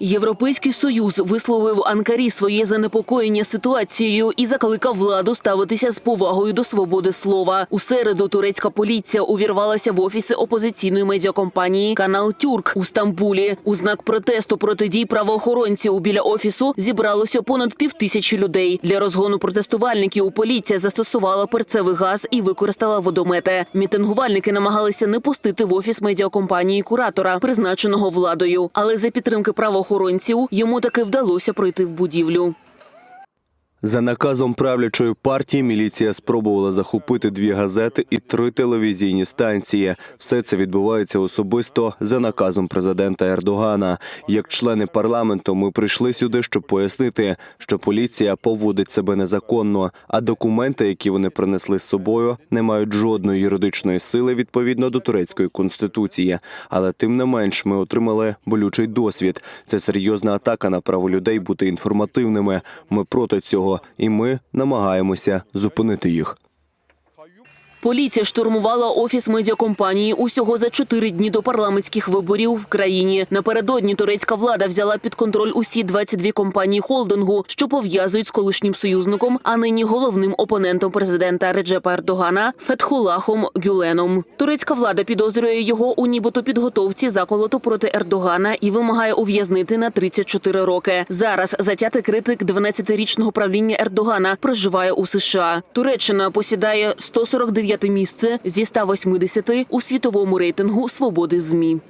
Європейський союз висловив Анкарі своє занепокоєння ситуацією і закликав владу ставитися з повагою до свободи слова. У середу турецька поліція увірвалася в офіси опозиційної медіакомпанії Канал Тюрк у Стамбулі. У знак протесту проти дій правоохоронців біля офісу зібралося понад півтисячі людей. Для розгону протестувальників поліція застосувала перцевий газ і використала водомети. Мітингувальники намагалися не пустити в офіс медіакомпанії куратора, призначеного владою. Але за підтримки правоохоронців йому таки вдалося пройти в будівлю. За наказом правлячої партії міліція спробувала захопити дві газети і три телевізійні станції. Все це відбувається особисто за наказом президента Ердогана. Як члени парламенту, ми прийшли сюди, щоб пояснити, що поліція поводить себе незаконно, а документи, які вони принесли з собою, не мають жодної юридичної сили відповідно до турецької конституції. Але тим не менш, ми отримали болючий досвід. Це серйозна атака на право людей бути інформативними. Ми проти цього, і ми намагаємося зупинити їх. Поліція штурмувала офіс медіакомпанії усього за чотири дні до парламентських виборів в країні. Напередодні турецька влада взяла під контроль усі 22 компанії холдингу, що пов'язують з колишнім союзником, а нині головним опонентом президента Реджепа Ердогана Фетхулахом Гюленом. Турецька влада підозрює його у нібито підготовці заколоту проти Ердогана і вимагає ув'язнити на 34 роки. Зараз затятий критик 12-річного правління Ердогана проживає у США. Туреччина посідає 149 місце зі 180 у світовому рейтингу свободи змі.